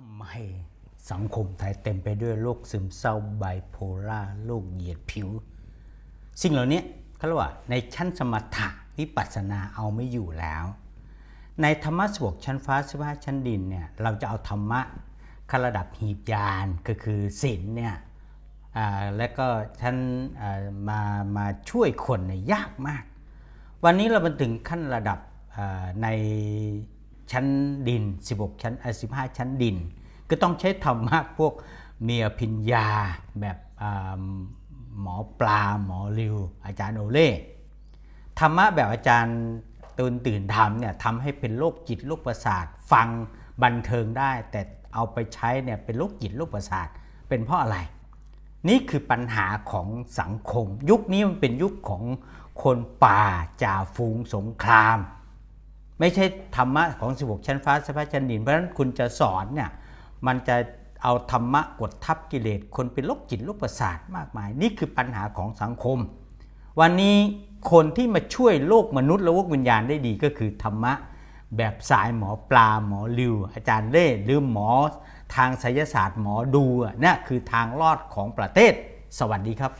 ทำไมสังคมไทยเต็มไปด้วยโรคซึมเศร้าไบโพล่าโรคเหยียดผิว สิ่งเหล่านี้เขาเรียกว่าในชั้นสมถะวิปัสสนาเอาไม่อยู่แล้ว ในธรรมะสวกชั้นฟ้าสิบห้าชั้นดินเนี่ยเราจะเอาธรรมะขั้นระดับหีบยานก็คือศีลเนี่ยและก็ท่านมามาช่วยคนเนี่ยยากมาก วันนี้เรามาถึงขั้นระดับใน ชั้นดิน 16 ชั้นเอ่อ15 ชั้นดิน ก็ต้องใช้ธรรมะพวกเมียพิญญาแบบหมอปลาหมอริว อาจารย์โอเล่ธรรมะแบบอาจารย์ตื่นตื่นทำเนี่ยทำให้เป็นโรคจิตโรคประสาทฟังบันเทิงได้ แต่เอาไปใช้เนี่ยเป็นโรคจิตโรคประสาทเป็นเพราะอะไร นี่คือปัญหาของสังคม ยุคนี้มันเป็นยุคของคนป่าจ่าฝูงสงคราม ไม่ใช่ธรรมะของ 16 ชั้นฟ้าสภาชั้นดินเพราะฉะนั้นคุณจะสอนเนี่ยมันจะเอาธรรมะกดทับกิเลสคนเป็นโรคจิตโรคประสาทมากมาย นี่คือปัญหาของสังคม วันนี้คนที่มาช่วยโลกมนุษย์และโลกวิญญาณได้ดีก็คือธรรมะแบบสายหมอปลาหมอลิว อาจารย์เล่หรือหมอทางไสยศาสตร์หมอดูอะเนี่ยคือทางรอดของประเทศ สวัสดีครับ